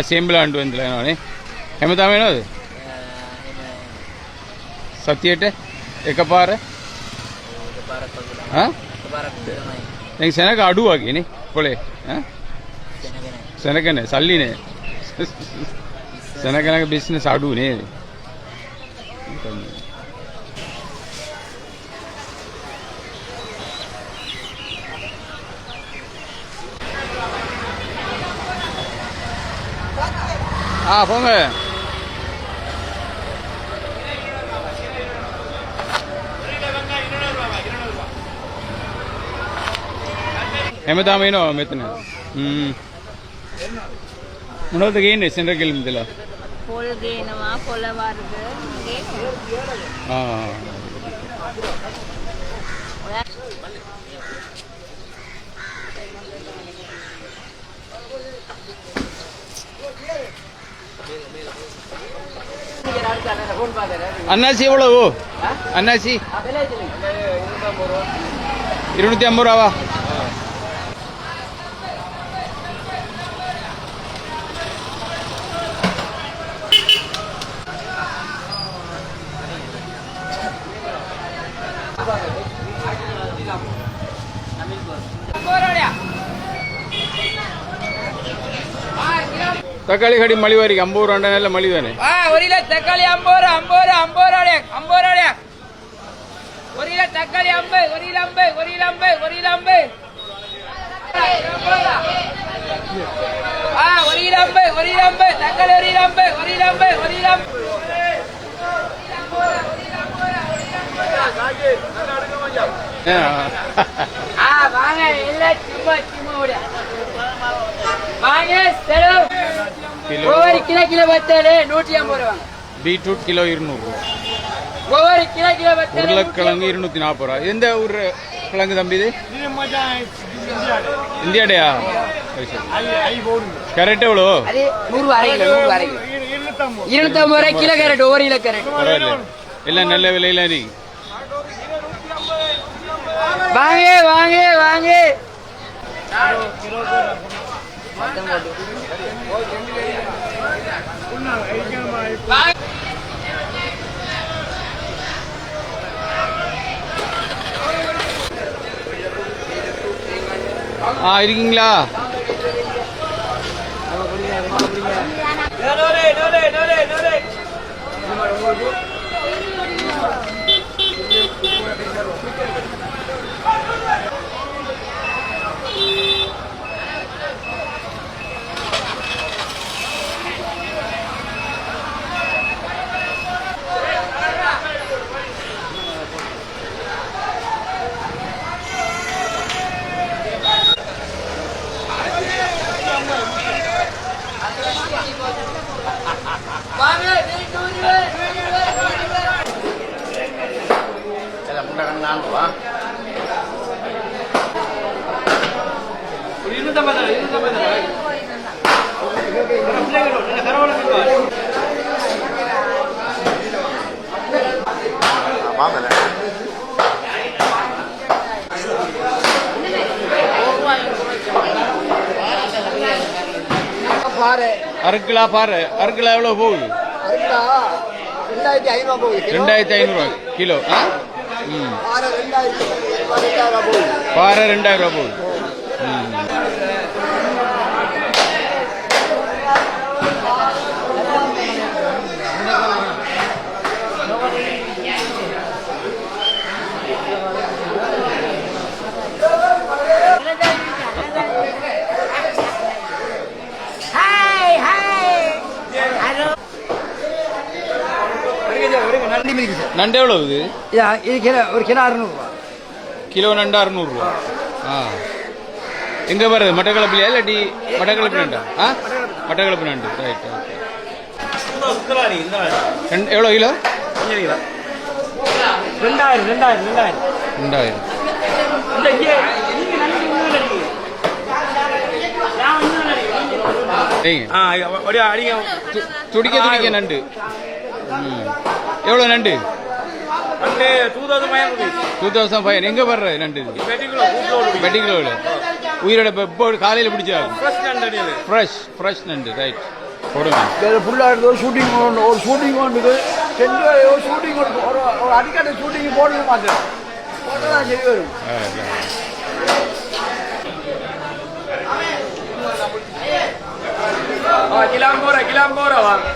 සේම්බලාන්ඩු වෙන්දලා යනවානේ. හැමදාම එනවද සතියට එකපාර? දැන් සැනක අඩු වගේ නේ පොලේ. සැනක නෑ. සල්ලි නෑ. සැනකනක බිස්නස් අඩු නේද? ஆ போங்க ఎమదా మీనో మెతన మునోదకి ఏను సెంటర్ గెలిమిదిల పోల్గేనవా పొలవారుగు ఆ அண்ணாச்சி எவ்வளவு? அண்ணாச்சி? இருநூத்தி ஐம்பது ரூபாவா? தக்காளி கடி மலிவா இருக்கு ஐம்பது ரூபா நல்ல மலிவு தானே ஒரு கிலோ தக்காளி ஐம்பது ரூபா ஐம்பது ரூபா ஐம்பது ரூபா ஐம்பது ரூபா ஒரு கிலோ தக்காளி ஐம்பது ஒரு கிலோ ஐம்பது ஒரு கிலோ ஐம்பது ஒரு கிலோ ஐம்பது ஆ ஒரு கிலோ ஐம்பது ஒரு கிலோ ஐம்பது தக்காளி ஒரு கிலோ ஐம்பது ஒரு கிலோ ஐம்பது ஒரு கிலோ ஆ. ஆ வாங்க இல்ல சும்மா சும்மா ஓடியா வாங்க செலவு கிலோ ஒவ்வொரு கிலோ கிலோ பத்தாரு நூற்றி ஐம்பது ரூபா பீட்ரூட் கிலோ இருநூறு ரூபா. ஒவ்வொரு கிலோ கிலோ பத்தாரு உருளைக்கிழங்கு இருநூத்தி நாற்பது ரூபா. எந்த ஊர் கிழங்கு தம்பி இது? இந்தியாடையா? கரெக்ட் எவ்வளோ? அது நூறு அரை கிலோ நூறு அரை கிலோ. இருநூத்தி ஐம்பது ரூபாய் கிலோ கேரட் ஒவ்வொரு கிலோ கேரட். எல்லாம் நல்ல விலையில நீ வாங்க வாங்க வாங்க. ஆ இருக்கீங்களா வாங்க நூறு ரூபாய், நூறு ரூபாய், நூறு ரூபாய். பாரு. அரை பாரு. அரை கிலோ எவ்வளோ போகுது? அதுக்கா ரெண்டாயிரத்தி ஐநூறு போகுது. ரெண்டாயிரத்தி ஐநூறுரூவா கிலோ. பாறை ரெண்டாயிரம் ரூபா போகுது நண்டு எவ்வளோ இது இது கிலோ ஒரு கிலோ அறுநூறுவா கிலோ நண்டு அறுநூறுவா ஆ எங்கே வருது மட்டக்களப்பிலையா இல்லாட்டி மட்டக்களப்பு நண்டா ஆ மட்டக்களப்பு நண்டு ரைட் ஓகே எவ்வளோ கிலோ ரெண்டாயிரம் ரெண்டாயிரம் ரெண்டாயிரம் ரெண்டாயிரம் துடிக்க துடிக்க நண்டு எவ்வளோ நண்டு? டூ தௌசண்ட் ஃபைவ் எங்கே வர்றது நண்டு? இது வெட்டிக்கிலோவில் உயிரோட இப்போ காலையில் பிடிச்சா ஃப்ரெஷ் ஃப்ரெஷ் நண்டு ரைட் போடுங்க வேறு ஃபுல்லாக ஒரு ஷூட்டிங் ஒரு ஷூட்டிங் ஒன்றுக்கு ஒரு ஷூட்டிங் ஒரு அடிக்கடி ஷூட்டிங் போடவே மாட்டேன் போட்டால் தான் சரி வரும். கிளாம்போர கிளாம்போர வாங்க